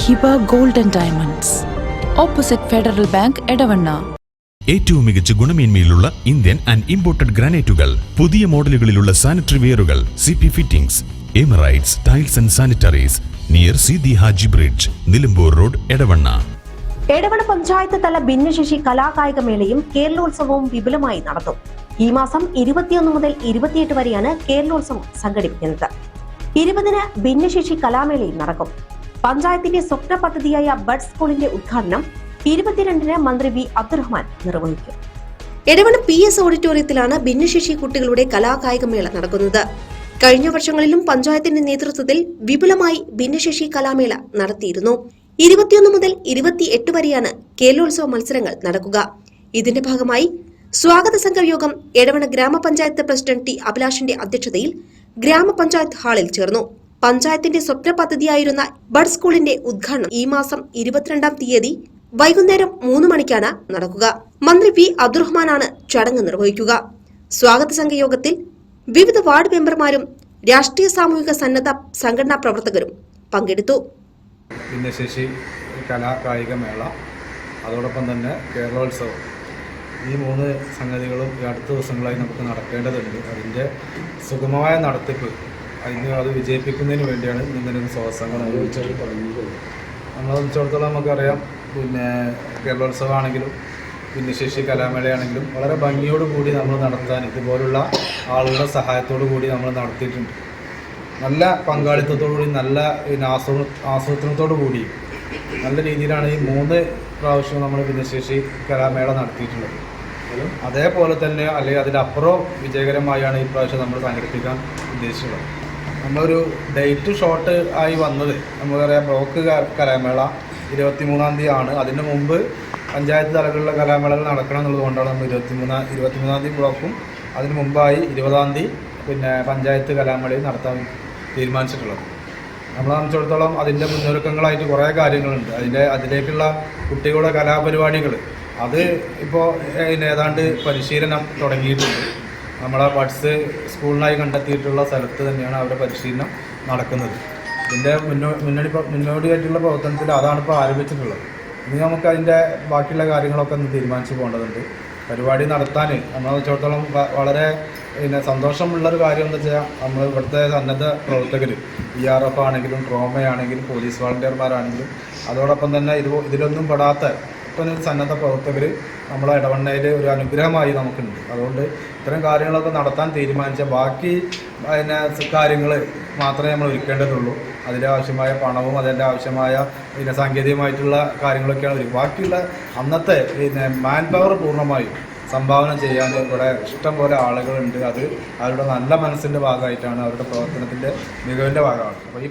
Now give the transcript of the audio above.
Hiba Golden Diamonds. Opposite Federal Bank Edavanna. ഏറ്റവും മികച്ച ഗുണമേന്മയിലുള്ള ഇന്ത്യൻ ആൻഡ് ഇമ്പോർട്ടഡ് ഗ്രാനൈറ്റുകൾ പുതിയ മോഡലുകളിലുള്ള sanitary വെയറുകൾ C P fittings Emirates tiles and sanitaries near C the Haji bridge Nilambur road Edavanna. Edavanna panchayat തല ഭിന്നശേഷി കലാകായിക മേളയും കേരളോത്സവവും വിപുലമായി നടത്തും ഈ മാസം ഇരുപത്തിയൊന്ന് മുതൽ ഇരുപത്തിയെട്ട് വരെയാണ് കേരളോത്സവം സംഘടിപ്പിക്കുന്നത്. ഇരുപതിന് ഭിന്നശേഷി കലാമേളയും നടക്കും. പഞ്ചായത്തിന്റെ സ്വപ്ന പദ്ധതിയായ ബഡ് സ്കൂളിന്റെ ഉദ്ഘാടനം ഇരുപത്തിരണ്ടിന് മന്ത്രി വി അബ്ദുറഹ്മാൻ നിർവഹിക്കും. എടവണ പി എസ് ഓഡിറ്റോറിയത്തിലാണ് ഭിന്നശേഷി കുട്ടികളുടെ കലാകായിക മേള നടക്കുന്നത്. കഴിഞ്ഞ വർഷങ്ങളിലും പഞ്ചായത്തിന്റെ നേതൃത്വത്തിൽ വിപുലമായി ഭിന്നശേഷി കലാമേള നടത്തിയിരുന്നു. ഇരുപത്തിയൊന്ന് മുതൽ ഇരുപത്തിയെട്ട് വരെയാണ് കേരളോത്സവ മത്സരങ്ങൾ നടക്കുക. ഇതിന്റെ ഭാഗമായി സ്വാഗത സംഘയോഗം എടവണ ഗ്രാമപഞ്ചായത്ത് പ്രസിഡന്റ് ടി അഭിലാഷിന്റെ അധ്യക്ഷതയിൽ ഗ്രാമപഞ്ചായത്ത് ഹാളിൽ ചേർന്നു. പഞ്ചായത്തിന്റെ സ്വപ്ന പദ്ധതിയായിരുന്ന ബഡ് സ്കൂളിന്റെ ഉദ്ഘാടനം ഈ മാസം ഇരുപത്തിരണ്ടാം തീയതി വൈകുന്നേരം മൂന്ന് മണിക്കാണ് നടക്കുക. മന്ത്രി വി. അബ്ദുറഹ്മാനാണ് ചടങ്ങ് നിർവഹിക്കുക. സ്വാഗത സംഘ യോഗത്തിൽ വിവിധ വാർഡ് മെമ്പർമാരും രാഷ്ട്രീയ സാമൂഹിക സന്നദ്ധ സംഘടനാ പ്രവർത്തകരും പങ്കെടുത്തു. ഭിന്നശേഷി കലാ കായിക മേള അതോടൊപ്പം തന്നെ കേരളോത്സവം. ഈ മൂന്ന് സംഗതികളും ഈ അടുത്ത ദിവസങ്ങളായി നമുക്ക് നടക്കേണ്ടതുണ്ട്. അതിന്റെ സുഗമമായ നടത്തിപ്പ് അതിന് അത് വിജയിപ്പിക്കുന്നതിന് വേണ്ടിയാണ് ഇങ്ങനെ സ്വാസങ്ങൾ നമ്മളെ സംബന്ധിച്ചിടത്തോളം നമുക്കറിയാം പിന്നെ കേരളോത്സവമാണെങ്കിലും ഭിന്നശേഷി കലാമേളയാണെങ്കിലും വളരെ ഭംഗിയോട് കൂടി നമ്മൾ നടത്താൻ ഇതുപോലുള്ള ആളുകളുടെ സഹായത്തോടു കൂടി നമ്മൾ നടത്തിയിട്ടുണ്ട്. നല്ല പങ്കാളിത്തത്തോടു കൂടി നല്ല ആസൂ ആസൂത്രണത്തോടു കൂടി നല്ല രീതിയിലാണ് ഈ മൂന്ന് പ്രാവശ്യം നമ്മൾ ഭിന്നശേഷി കലാമേള നടത്തിയിട്ടുള്ളത്. അതേപോലെ തന്നെ അല്ലെങ്കിൽ അതിലപ്പുറം വിജയകരമായാണ് ഈ പ്രാവശ്യം നമ്മൾ സംഘടിപ്പിക്കാൻ ഉദ്ദേശിച്ചുള്ളത് നമ്മളൊരു ഡേറ്റ് ഷോർട്ട് ആയി വന്നത്. നമുക്കറിയാം ബ്ലോക്ക് കലാമേള ഇരുപത്തി മൂന്നാം തീയതി ആണ് അതിന് മുമ്പ് പഞ്ചായത്ത് തലങ്ങളിലുള്ള കലാമേളകൾ നടക്കണം എന്നുള്ളതുകൊണ്ടാണ് നമ്മൾ ഇരുപത്തി മൂന്നാം ഇരുപത്തി മൂന്നാം തീയതി ബ്ലോക്കും അതിന് മുമ്പായി ഇരുപതാം തീയതി പിന്നെ പഞ്ചായത്ത് കലാമേളയും നടത്താൻ തീരുമാനിച്ചിട്ടുള്ളത്. നമ്മളെ സംബന്ധിച്ചിടത്തോളം അതിന്റെ മുന്നൊരുക്കങ്ങളായിട്ട് കുറേ കാര്യങ്ങളുണ്ട്. അതിന്റെ അതിലേക്കുള്ള കുട്ടികളുടെ കലാപരിപാടികൾ. അത് ഇപ്പോൾ ഏതാണ്ട് പരിശീലനം തുടങ്ങിയിട്ടുണ്ട്. നമ്മളെ ബഡ്സ് സ്കൂളിനായി കണ്ടെത്തിയിട്ടുള്ള സ്ഥലത്ത് തന്നെയാണ് അവരുടെ പരിശീലനം നടക്കുന്നത്. ഇതിന്റെ മുന്നോ മുന്നോടി മുന്നോടിയായിട്ടുള്ള പ്രവർത്തനത്തിൽ അതാണ് ഇപ്പോൾ ആരംഭിച്ചിട്ടുള്ളത്. ഇനി നമുക്ക് അതിന്റെ ബാക്കിയുള്ള കാര്യങ്ങളൊക്കെ ഒന്ന് തീരുമാനിച്ച് പോകേണ്ടതുണ്ട്. പരിപാടി നടത്താൻ നമ്മളെ വെച്ചിടത്തോളം വളരെ പിന്നെ സന്തോഷമുള്ളൊരു കാര്യം എന്താ വെച്ചാൽ നമ്മൾ ഇവിടുത്തെ സന്നദ്ധ പ്രവർത്തകർ ഇ ആർ എഫ് ആണെങ്കിലും ട്രോമയാണെങ്കിലും പോലീസ് വളണ്ടിയർമാരാണെങ്കിലും അതോടൊപ്പം തന്നെ ഇത് ഇതിലൊന്നും പെടാത്ത സന്നദ്ധ പ്രവർത്തകർ നമ്മളെ ഇടവണ്ണയിൽ ഒരു അനുഗ്രഹമായി നമുക്കുണ്ട്. അതുകൊണ്ട് ഇത്തരം കാര്യങ്ങളൊക്കെ നടത്താൻ തീരുമാനിച്ച ബാക്കി പിന്നെ കാര്യങ്ങൾ മാത്രമേ നമ്മൾ ഒരുക്കേണ്ടതുള്ളൂ. അതിന്റെ ആവശ്യമായ പണവും അതിന്റെ ആവശ്യമായ പിന്നെ സാങ്കേതികമായിട്ടുള്ള കാര്യങ്ങളൊക്കെയാണ് ഒരു ബാക്കിയുള്ള അന്നത്തെ പിന്നെ മാൻ പവർ പൂർണമായും സംഭാവന ചെയ്യാൻ ഇവിടെ ഇഷ്ടം പോലെ ആളുകളുണ്ട്. അത് അവരുടെ നല്ല മനസ്സിന്റെ ഭാഗമായിട്ടാണ് അവരുടെ പ്രവർത്തനത്തിന്റെ മികവിന്റെ ഭാഗമാണ്. അപ്പോൾ ഈ